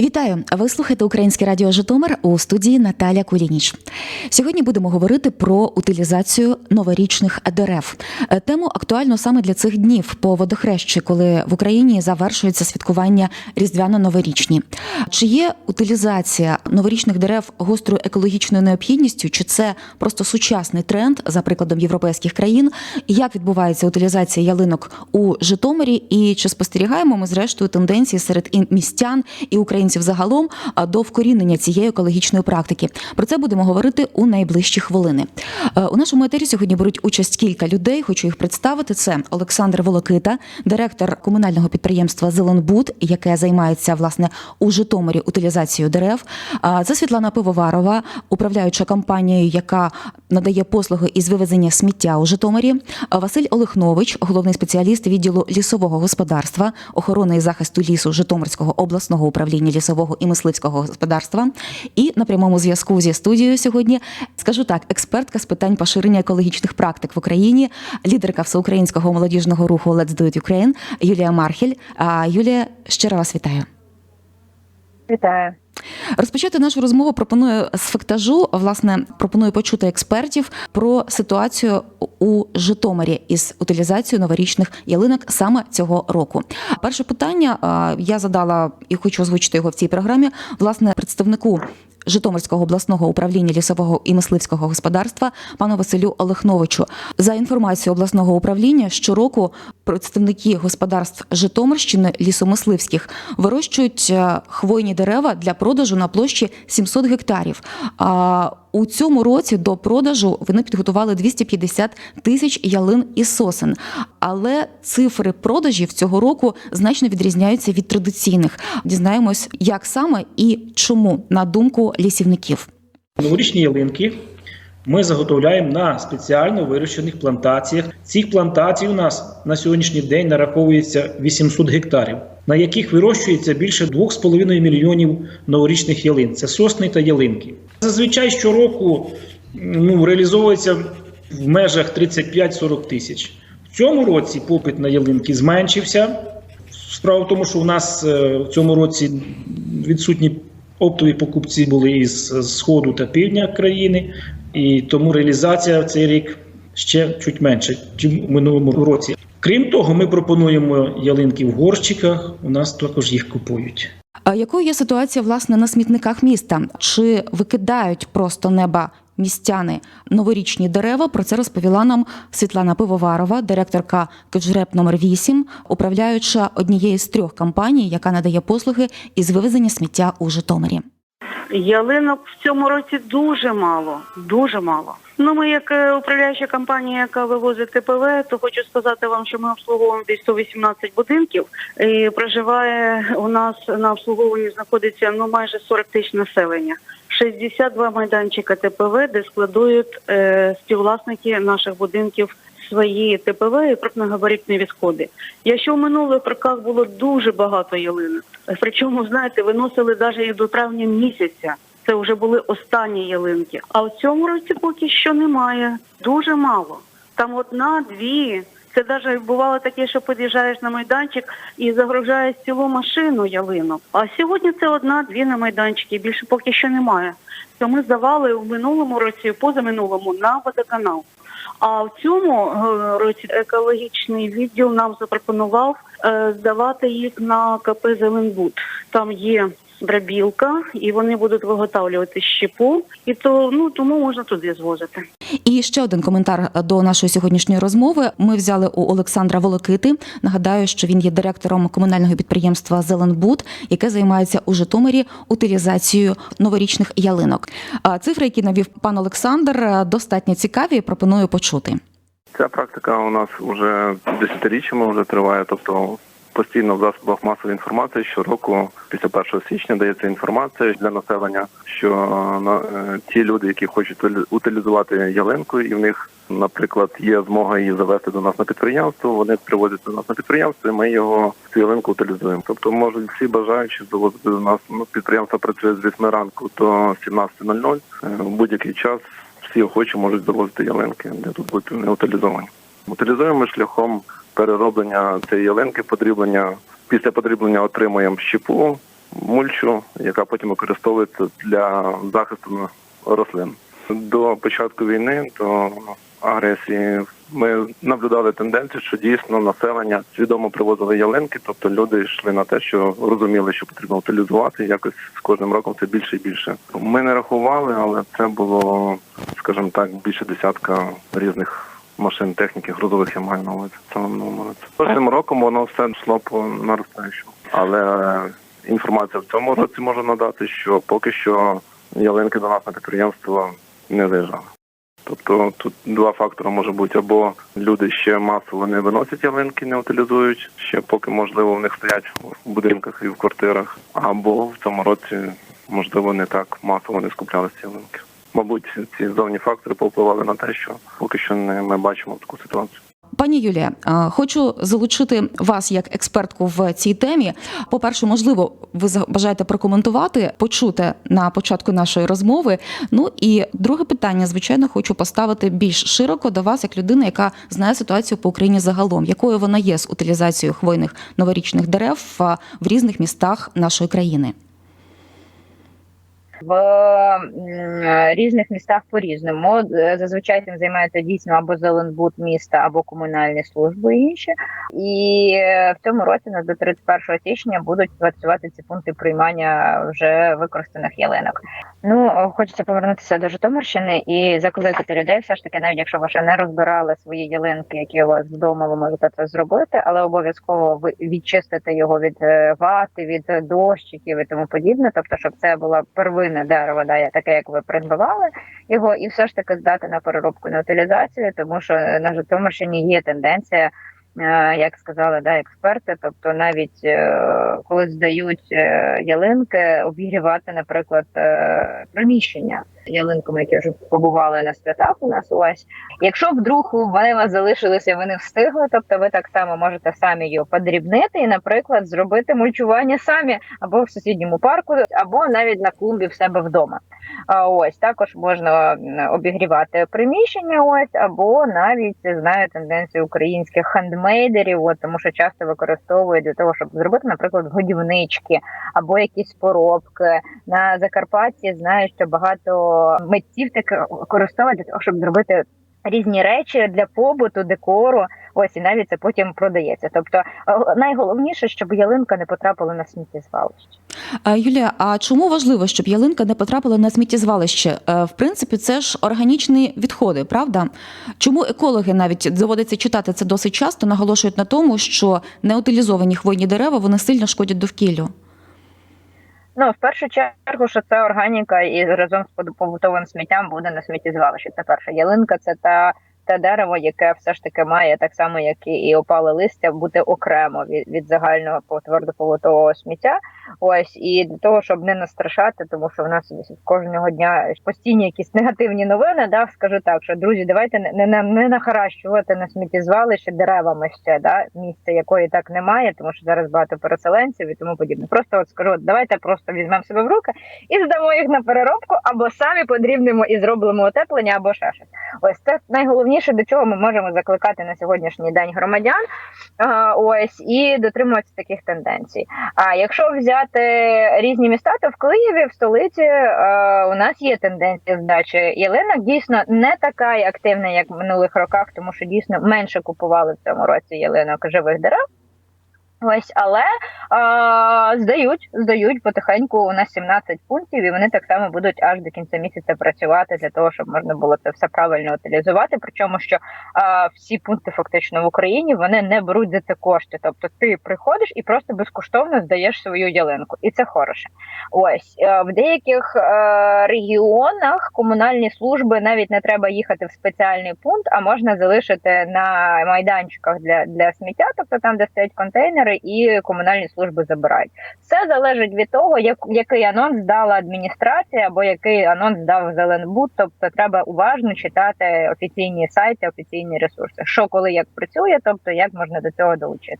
Вітаю! Ви слухаєте Українське радіо Житомир у студії Наталя Кулініч. Сьогодні будемо говорити про утилізацію новорічних дерев. Е, Тему актуальну саме для цих днів по водохрещі, коли в Україні завершується святкування різдвяно-новорічні. Чи є утилізація новорічних дерев гострою екологічною необхідністю, чи це просто сучасний тренд за прикладом європейських країн? Як відбувається утилізація ялинок у Житомирі? І чи спостерігаємо ми зрештою тенденції серед містян і українців загалом а, до вкорінення цієї екологічної практики? Про це будемо говорити у найближчі хвилини. Е, У нашому етері сьогодні беруть участь кілька людей. Хочу їх представити. Це Олександр Волокита, директор комунального підприємства Зеленбуд, яке займається власне у Житомирі утилізацією дерев. Це Світлана Пивоварова, управляюча компанією, яка надає послуги із вивезення сміття у Житомирі. Василь Олехнович, головний спеціаліст відділу лісового господарства, охорони і захисту лісу Житомирського обласного управління лісового і мисливського господарства. І на прямому зв'язку зі студією сьогодні скажу так: експертка з питань поширення екологічних практик в Україні, лідерка всеукраїнського молодіжного руху Let's Do It Ukraine Юлія Мархель. А Юлія, щиро вас вітаю. Вітаю. Розпочати нашу розмову пропоную з фактажу. Власне, пропоную почути експертів про ситуацію у Житомирі із утилізацією новорічних ялинок саме цього року. Перше питання я задала і хочу озвучити його в цій програмі. Власне, представнику. Житомирського обласного управління лісового і мисливського господарства пану Василю Олехновичу за інформацією обласного управління щороку представники господарств Житомирщини лісомисливських вирощують е, хвойні дерева для продажу на площі 700 гектарів. А у цьому році до продажу вони підготували 250 тисяч ялин і сосен. Але цифри продажів цього року значно відрізняються від традиційних. Дізнаємось, як саме і чому, на думку лісівників. Новорічні ялинки ми заготовляємо на спеціально вирощених плантаціях. Цих плантацій у нас на сьогоднішній день нараховується 800 гектарів, на яких вирощується більше 2,5 мільйонів новорічних ялин. Це сосни та ялинки. Зазвичай щороку ну, реалізовується в межах 35-40 тисяч. Цьому році попит на ялинки зменшився. Справа в тому, що у нас е, в цьому році відсутні оптові покупці були із сходу та півдня країни, і тому реалізація в цей рік ще чуть менше, ніж у минулому році. Крім того, ми пропонуємо ялинки в горщиках. У нас також їх купують. А якою є ситуація власне на смітниках міста? Чи викидають просто неба містяни новорічні дерева? Про це розповіла нам Світлана Пивоварова, директорка Кеджреп номер 8 управляюча однієї з трьох компаній, яка надає послуги із вивезення сміття у Житомирі. Ялинок в цьому році дуже мало, дуже мало. Ну, ми, як е, управляюча компанія, яка вивозить ТПВ, то хочу сказати вам, що ми обслуговуємо десь 118 будинків. І проживає у нас на обслуговуванні знаходиться ну майже 40 тисяч населення. 62 майданчика ТПВ, де складують е, співвласники наших будинків свої ТПВ і крупногабаритні відходи. Якщо в минулих роках було дуже багато ялинок, причому, знаєте, виносили навіть і до травня місяця. Це вже були останні ялинки. А в цьому році поки що немає. Дуже мало. Там одна, дві. Це навіть бувало таке, що під'їжджаєш на майданчик і загружаєш цілу машину ялинок. А сьогодні це одна-дві на майданчики. Більше поки що немає. То ми здавали в минулому році, позаминулому на водоканал. А в цьому е, році екологічний відділ нам запропонував е, здавати їх на КП Зеленбуд. Там є дробілка, і вони будуть виготовлювати щепу, і то ну тому можна туди звозити. І ще один коментар до нашої сьогоднішньої розмови. Ми взяли у Олександра Волокити. Нагадаю, що він є директором комунального підприємства Зеленбуд, яке займається у Житомирі утилізацією новорічних ялинок. А Цифри, які навів пан Олександр, достатньо цікаві. Пропоную почути. Ця практика у нас вже десятиріччями вже триває, тобто постійно в засобах масової інформації щороку, після 1 січня, дається інформація для населення, що на е, ті люди, які хочуть утилізувати ялинку, і в них, наприклад, є змога її завести до нас на підприємство. Вони привозять до нас на підприємство, і ми його цю ялинку утилізуємо. Тобто можуть всі бажаючі завозити до нас. Ну, підприємство працює з 8 ранку до 17.00. Е, В будь-який час всі охочі можуть завозити ялинки, де тут будуть вони утилізовані. Утилізуємо шляхом перероблення цієї ялинки, подріблення. Після подріблення отримуємо щепу, мульчу, яка потім використовується для захисту рослин. До початку війни, до агресії, ми наблюдали тенденцію, що дійсно населення свідомо привозили ялинки, тобто люди йшли на те, що розуміли, що потрібно утилізувати. Якось з кожним роком це більше і більше. Ми не рахували, але це було, скажімо так, більше десятка різних машин техніки, грузових я маю на увазі. Це на минулому році. Кожним роком воно все йшло по наростаючому. Але інформація в цьому році можу надати, що поки що ялинки до нас на підприємство не заїжджали. Тобто тут два фактори може бути або люди ще масово не виносять ялинки, не утилізують, ще поки можливо в них стоять в будинках і в квартирах, або в цьому році можливо не так масово не скуплялися ялинки. Мабуть, ці зовні фактори повпливали на те, що поки що не ми бачимо таку ситуацію. Пані Юлія, хочу залучити вас як експертку в цій темі. По-перше, можливо, ви бажаєте прокоментувати, почути на початку нашої розмови. Ну і друге питання, звичайно, хочу поставити більш широко до вас, як людина, яка знає ситуацію по Україні загалом, якою вона є з утилізацією хвойних новорічних дерев в різних містах нашої країни. В різних містах по-різному. Е, Зазвичай цим займається дійсно або Зеленбуд міста, або комунальні служби інші. І е, в цьому році нас до 31 січня будуть працювати ці пункти приймання вже використаних ялинок. Ну хочеться повернутися до Житомирщини і закликати людей, все ж таки, навіть якщо ви ще не розбирали свої ялинки, які у вас вдома, ви можете це зробити, але обов'язково відчистити його від е, вати, від дощиків і тому подібне. Тобто, щоб це було первинне дерево, да, таке, як ви придбавали його, і все ж таки здати на переробку на утилізацію, тому що на Житомирщині є тенденція. Е, Як сказали да, експерти, тобто навіть е, коли здають е, ялинки, обігрівати, наприклад, приміщення ялинками, які вже побували на святах у нас ось. Якщо вдруг вони у вас залишилися, ви не встигли, тобто ви так само можете самі його подрібнити і, наприклад, зробити мульчування самі або в сусідньому парку, або навіть на клумбі в себе вдома. А ось також можна обігрівати приміщення, ось або навіть знаю тенденцію українських хендмейдерів, от тому що часто використовують для того, щоб зробити, наприклад, годівнички або якісь поробки. На Закарпатті знаю, що багато митців таке використовують для того, щоб зробити. Різні речі для побуту, декору, ось і навіть це потім продається. Тобто е, найголовніше, щоб ялинка не потрапила на сміттєзвалище. Е, Юлія, а чому важливо, щоб ялинка не потрапила на сміттєзвалище? Е, В принципі, це ж органічні відходи, правда? Чому екологи навіть доводиться читати це досить часто, наголошують на тому, що неутилізовані хвойні дерева вони сильно шкодять довкіллю? Ну, в першу чергу, що це органіка, і разом з побутовим сміттям буде на сміттєзвалищі. Це перше. Ялинка це та. Те дерево, яке все ж таки має так само, як і опале листя, бути окремо від, від загального твердоповутового сміття. Ось і для того, щоб не настрашати, тому що в нас кожного дня постійні якісь негативні новини. Да, скажу так, що друзі, давайте не не, не нахаращувати на сміттєзвалище деревами ще да місце, якої так немає, тому що зараз багато переселенців і тому подібне. Просто от скажу, давайте просто візьмемо себе в руки і здамо їх на переробку, або самі подрібнемо і зробимо утеплення, або ще щось. Ось це найголовніше, до чого ми можемо закликати на сьогоднішній день громадян. Ось і дотримуватися таких тенденцій. А якщо взяти різні міста, то в Києві, в столиці у нас є тенденція здачі ялинок. Дійсно не така активна, як в минулих роках, тому що дійсно менше купували в цьому році ялинок живих дерев. Ось, але а, здають, здають потихеньку. У нас 17 пунктів, і вони так само будуть аж до кінця місяця працювати для того, щоб можна було це все правильно утилізувати. Причому що а, всі пункти фактично в Україні вони не беруть за це кошти. Тобто ти приходиш і просто безкоштовно здаєш свою ялинку, і це хороше. Ось е, в деяких е, регіонах комунальні служби навіть не треба їхати в спеціальний пункт, а можна залишити на майданчиках для, для сміття, тобто там, де стоять контейнери, і комунальні служби забирають. Все залежить від того, як який анонс дала адміністрація або який анонс дав Зеленбуд. Тобто треба уважно читати офіційні сайти, офіційні ресурси. Що коли як працює, тобто як можна до цього долучити.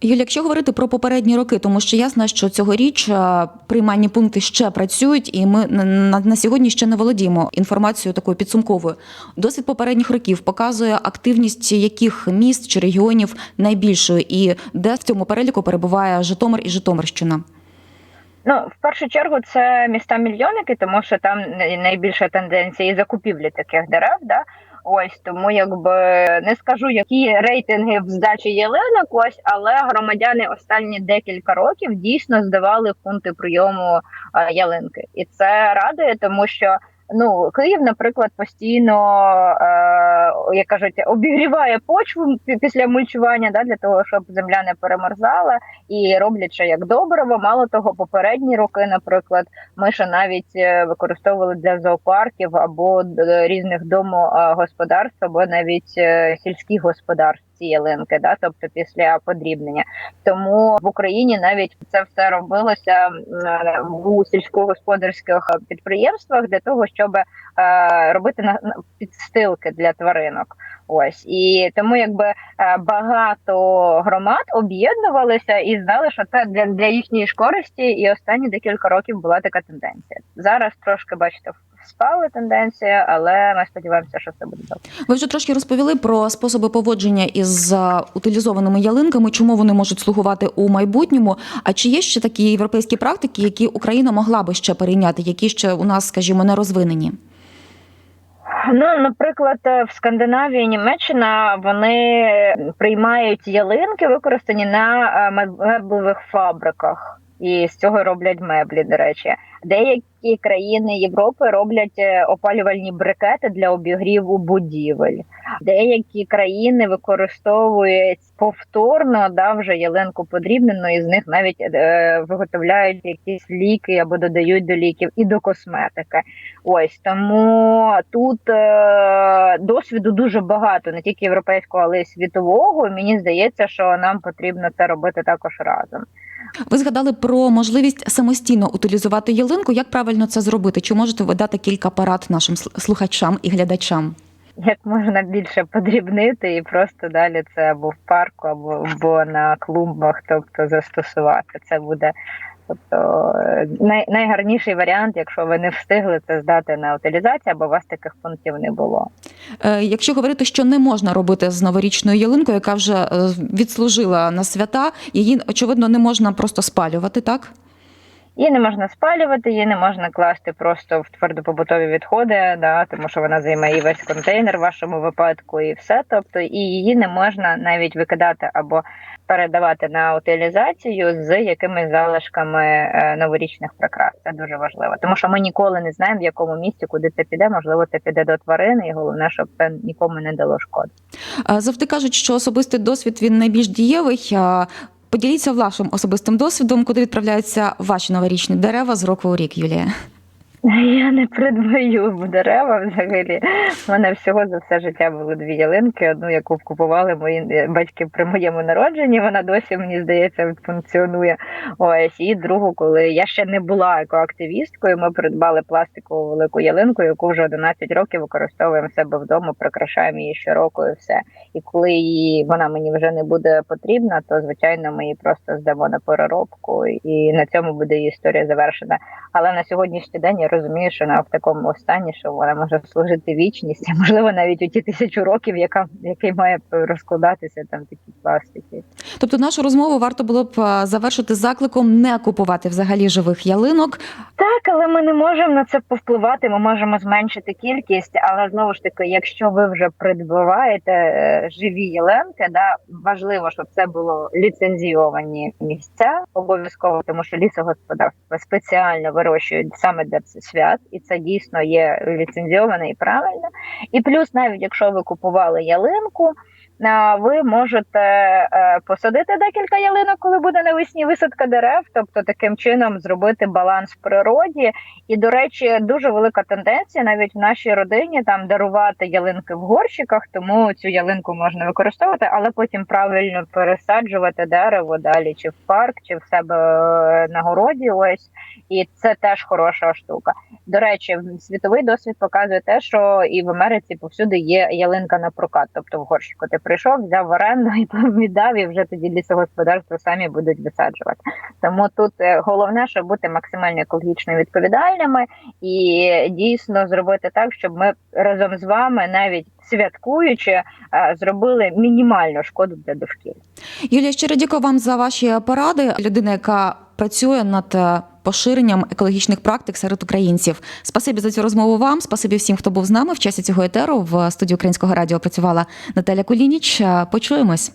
Юлія, якщо говорити про попередні роки, тому що ясно, що цьогоріч е, приймальні пункти ще працюють, і ми на, на, на сьогодні ще не володіємо інформацією такою підсумковою. Досвід попередніх років показує активність яких міст чи регіонів найбільшою, і де в цьому переліку перебуває Житомир і Житомирщина. Ну, в першу чергу, це міста мільйонники, тому що там найбільша тенденція і закупівлі таких дерев. Да? Ось тому, якби не скажу, які рейтинги в здачі ялинок, ось, але громадяни останні декілька років дійсно здавали пункти прийому е, ялинки, і це радує, тому що. Ну, Київ, наприклад, постійно, е, як кажуть, обігріває почву після мульчування да, для того, щоб земля не перемерзала і роблять ще як добриво. Мало того, попередні роки, наприклад, ми ще навіть е, використовували для зоопарків або е, різних домогосподарств, або навіть е, сільських господарств ці ялинки, да, тобто після подрібнення. Тому в Україні навіть це все робилося у сільськогосподарських підприємствах для того, щоб е, робити підстилки для тваринок. Ось і тому, якби е, багато громад об'єднувалися і знали, що це для, для їхньої ж користі, і останні декілька років була така тенденція. Зараз трошки бачите, спали тенденція, але ми сподіваємося, що все буде добре. Ви вже трошки розповіли про способи поводження із утилізованими ялинками, чому вони можуть слугувати у майбутньому. А чи є ще такі європейські практики, які Україна могла би ще перейняти, які ще у нас, скажімо, не розвинені? Ну, наприклад, е, в Скандинавії Німеччина вони приймають ялинки, використані на е, меблевих фабриках, і з цього роблять меблі. До речі, деякі країни Європи роблять е, опалювальні брикети для обігріву будівель. Деякі країни використовують повторно да, вже ялинку подрібнену, і з них навіть е, виготовляють якісь ліки або додають до ліків і до косметики. Ось тому тут е, досвіду дуже багато, не тільки європейського, але й світового. Мені здається, що нам потрібно це робити також разом. Ви згадали про можливість самостійно утилізувати ялинку. Як правильно це зробити? Чи можете ви дати кілька парад нашим слухачам і глядачам? Як можна більше подрібнити і просто далі це або в парку, або, або на клумбах, тобто застосувати. Це буде тобто е, най, найгарніший варіант, якщо ви не встигли це здати на утилізацію, або у вас таких пунктів не було. Е, Якщо говорити, що не можна робити з новорічною ялинкою, яка вже е, відслужила на свята, її очевидно не можна просто спалювати, так? Її не можна спалювати, її не можна класти просто в твердопобутові відходи, да, тому що вона займає весь контейнер в вашому випадку, і все. Тобто, і її не можна навіть викидати або передавати на утилізацію з якимись залишками е, новорічних прикрас. Це дуже важливо, тому що ми ніколи не знаємо, в якому місці, куди це піде. Можливо, це піде до тварини, і головне, щоб це нікому не дало шкоди. Завжди кажуть, що особистий досвід він найбільш дієвий. Поділіться вашим особистим досвідом, куди відправляються ваші новорічні дерева з року у рік, Юлія. Я не придбаю дерева взагалі. У мене всього за все життя були дві ялинки. Одну, яку купували мої е, батьки при моєму народженні. Вона досі, мені здається, функціонує. Ось і другу, коли я ще не була екоактивісткою, ми придбали пластикову велику ялинку, яку вже 11 років використовуємо в себе вдома, прикрашаємо її щороку і все. І коли її вона мені вже не буде потрібна, то звичайно ми її просто здамо на переробку, і на цьому буде її історія завершена. Але на сьогоднішній день я розумію, що вона в такому стані, що вона може служити вічність, а можливо навіть у ті тисячу років, яка який має розкладатися там такі пластики. Тобто нашу розмову варто було б е, завершити закликом не купувати взагалі живих ялинок. Так, але ми не можемо на це повпливати. Ми можемо зменшити кількість, але знову ж таки, якщо ви вже придбаваєте е, живі ялинки, да важливо, щоб це було ліцензійовані місця обов'язково, тому що лісогосподарства спеціально вирощують саме для свят, і це дійсно є ліцензіоване і правильно. І плюс, навіть якщо ви купували ялинку. Ви можете е, посадити декілька ялинок, коли буде навесні висадка дерев, тобто таким чином зробити баланс в природі. І, до речі, дуже велика тенденція навіть в нашій родині там дарувати ялинки в горщиках, тому цю ялинку можна використовувати, але потім правильно пересаджувати дерево далі, чи в парк, чи в себе е, на городі. Ось і це теж хороша штука. До речі, світовий досвід показує те, що і в Америці повсюди є ялинка на прокат, тобто в горщику прийшов, взяв в оренду і віддав, і вже тоді лісогосподарство самі будуть висаджувати. Тому тут е, головне, щоб бути максимально екологічно відповідальними і дійсно зробити так, щоб ми разом з вами, навіть святкуючи, е, зробили мінімальну шкоду для довкілля. Юлія, щиро дякую вам за ваші поради. Людина, яка працює над е, поширенням екологічних практик серед українців. Спасибі за цю розмову вам. Спасибі всім, хто був з нами в часі цього етеру. В студії Українського радіо працювала Наталя Кулініч. Е, Почуємось.